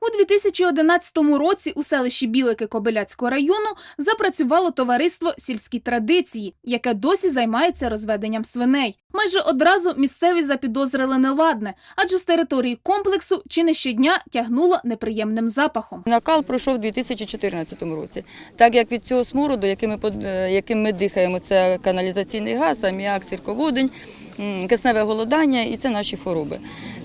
У 2011 році у селищі Білики Кобиляцького району запрацювало товариство сільські традиції, яке досі займається розведенням свиней. Майже одразу місцеві запідозрили неладне, адже з території комплексу чи не щодня тягнуло неприємним запахом. Накал пройшов у 2014 році. Так як від цього смороду, яким ми, е, яким ми дихаємо, це каналізаційний газ, аміак, сірководень, кисневе голодання і це наші хвороби.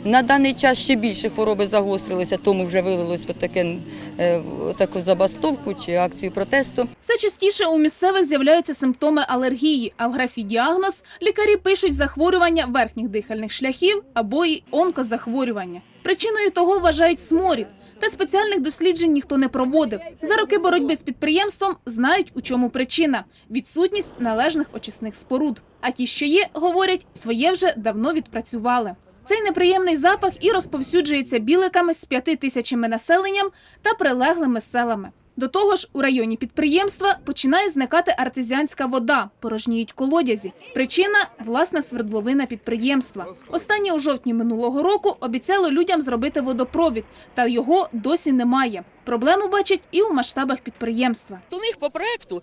На даний час ще більше хвороби загострилися, тому вже вилилось таке, е, таку забастовку чи акцію протесту. Все частіше у місцевих з'являються симптоми алергії, а в графі діагноз лікарі пишуть захворювання верхніх дихальних шляхів або й онкозахворювання. Причиною того вважають сморід. Та спеціальних досліджень ніхто не проводив. За роки боротьби з підприємством знають, у чому причина відсутність належних очисних споруд. А ті, що є, говорять, своє вже давно відпрацювали. Цей неприємний запах і розповсюджується біликами з п'яти тисячами населенням та прилеглими селами. До того ж, у районі підприємства починає зникати артезіанська вода, порожніють колодязі. Причина власна свердловина підприємства. Останнє у жовтні минулого року обіцяло людям зробити водопровід, та його досі немає. Проблему бачать і у масштабах підприємства. У них по проекту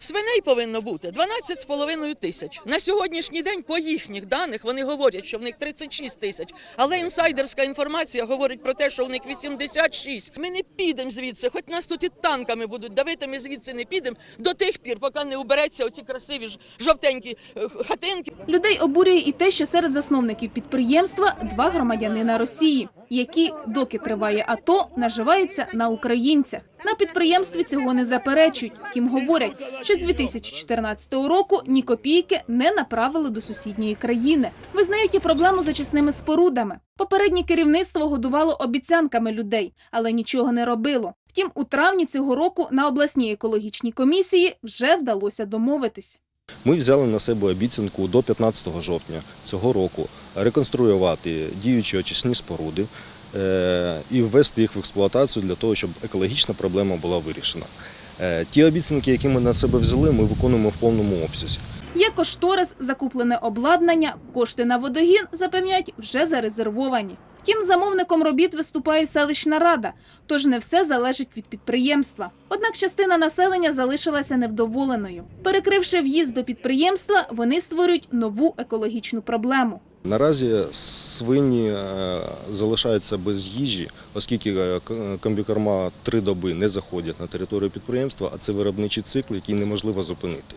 свиней повинно бути 12,5 тисяч. На сьогоднішній день, по їхніх даних, вони говорять, що в них 36 тисяч. Але інсайдерська інформація говорить про те, що в них 86. Ми не підемо звідси, хоч нас тут і танками будуть давити, ми звідси не підемо до тих пір, поки не убереться оці красиві жовтенькі е, хатинки. Людей обурює і те, що серед засновників підприємства два громадянина Росії, які, доки триває АТО, наживаються на українцях. На підприємстві цього не заперечують. Втім, говорять, що з 2014 року ні копійки не направили до сусідньої країни. Визнають і проблему з очисними спорудами. Попереднє керівництво годувало обіцянками людей, але нічого не робило. Втім, у травні цього року на обласній екологічній комісії вже вдалося домовитись. Ми взяли на себе обіцянку до 15 жовтня цього року реконструювати діючі очисні споруди е, і ввести їх в експлуатацію для того, щоб екологічна проблема була вирішена. Е, Ті обіцянки, які ми на себе взяли, ми виконуємо в повному обсязі. Є кошторис, закуплене обладнання, кошти на водогін, запевняють, вже зарезервовані. Втім, замовником робіт виступає селищна рада, тож не все залежить від підприємства. Однак частина населення залишилася невдоволеною. Перекривши в'їзд до підприємства, вони створюють нову екологічну проблему. Наразі свині е, залишаються без їжі, оскільки е, комбікорма три доби не заходять на територію підприємства, а це виробничий цикл, який неможливо зупинити.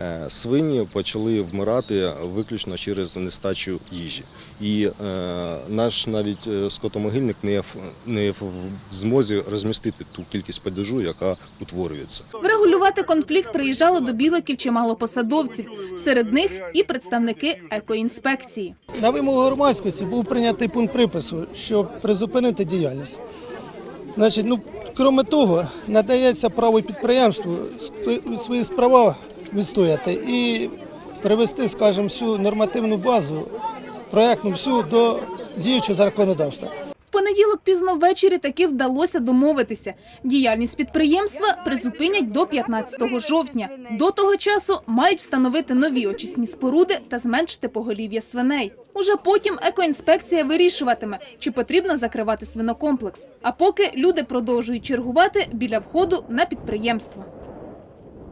Е, Свині почали вмирати виключно через нестачу їжі. І наш навіть скотомогильник не в змозі розмістити ту кількість падежу, яка утворюється. Врегулювати конфлікт приїжджало до біликів чимало посадовців. Серед них і представники екоінспекції. На вимогу громадськості був прийнятий пункт припису, щоб призупинити діяльність. Значить, ну, крім того, надається право підприємству свої справа відстояти і привести, скажімо, всю нормативну базу, проєктну всю до діючого законодавства. Понеділок пізно ввечері таки вдалося домовитися. Діяльність підприємства призупинять до 15 жовтня. До того часу мають встановити нові очисні споруди та зменшити поголів'я свиней. Уже потім екоінспекція вирішуватиме, чи потрібно закривати свинокомплекс. А поки люди продовжують чергувати біля входу на підприємство.